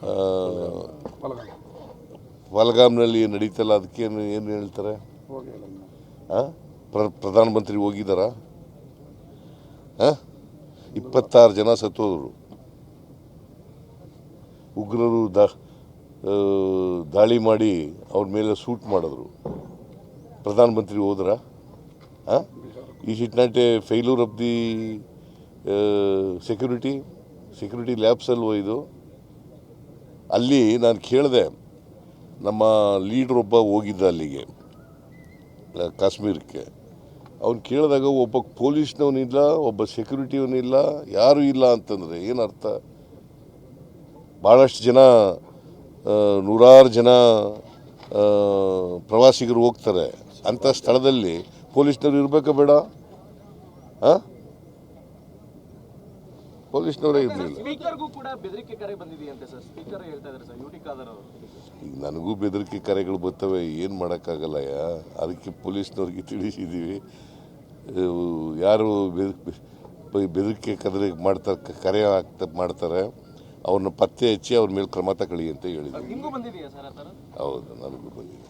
ಆ, ಪಹಲ್ಗಾಮ್ನಲ್ಲಿ ನಡೀತಲ್ಲ ಅದಕ್ಕೆ ಏನು ಏನು ಹೇಳ್ತಾರೆ ಪ್ರಧಾನಮಂತ್ರಿ ಹೋಗಿದ್ದಾರಾ? ಇಪ್ಪತ್ತಾರು ಜನ ಸತ್ತೋದ್ರು. ಉಗ್ರರು ದಾ ದಾಳಿ ಮಾಡಿ ಅವ್ರ ಮೇಲೆ ಸೂಟ್ ಮಾಡಿದ್ರು. ಪ್ರಧಾನಮಂತ್ರಿ ಹೋದ್ರ? ಈ it not a failure of the security security ಲ್ಯಾಬ್ಸಲ್ಲಿ ಇದು? ಅಲ್ಲಿ ನಾನು ಕೇಳಿದೆ, ನಮ್ಮ ಲೀಡ್ರ್ ಒಬ್ಬ ಹೋಗಿದ್ದ ಅಲ್ಲಿಗೆ ಕಾಶ್ಮೀರಕ್ಕೆ. ಅವ್ನು ಕೇಳಿದಾಗ ಒಬ್ಬ ಪೊಲೀಸ್ನವನಿಲ್ಲ, ಒಬ್ಬ ಸೆಕ್ಯೂರಿಟಿಯವನಿಲ್ಲ, ಯಾರೂ ಇಲ್ಲ ಅಂತಂದರೆ ಏನರ್ಥ ಭಾಳಷ್ಟು ಜನ ನೂರಾರು ಜನ ಪ್ರವಾಸಿಗರು ಹೋಗ್ತಾರೆ. ಅಂಥ ಸ್ಥಳದಲ್ಲಿ ಪೊಲೀಸ್ನವ್ರು ಇರಬೇಕಾ ಬೇಡ? ಆ? ಖಾದರ್ ಇರಲಿಲ್ಲ. ಈಗ ನನಗೂ ಬೆದರಿಕೆ ಕರೆಗಳು ಬರ್ತವೆ ಏನು ಮಾಡೋಕ್ಕಾಗಲ್ಲಯ್ಯ ಅದಕ್ಕೆ ಪೊಲೀಸ್ನವ್ರಿಗೆ ತಿಳಿಸಿದ್ದೀವಿ ಯಾರು ಬೆದ- ಬೆದರಿಕೆ ಕದರೆ ಮಾಡ್ತಾರೆ ಕರೆ ಆಗ್ತಾ ಮಾಡ್ತಾರೆ ಅವ್ರನ್ನ ಪತ್ತೆ ಹಚ್ಚಿ ಅವ್ರ ಮೇಲೆ ಕ್ರಮ ತಗೊಳ್ಳಿ ಅಂತ ಆ ಹೌದು ನನಗೂ ಬಂದಿದೆ.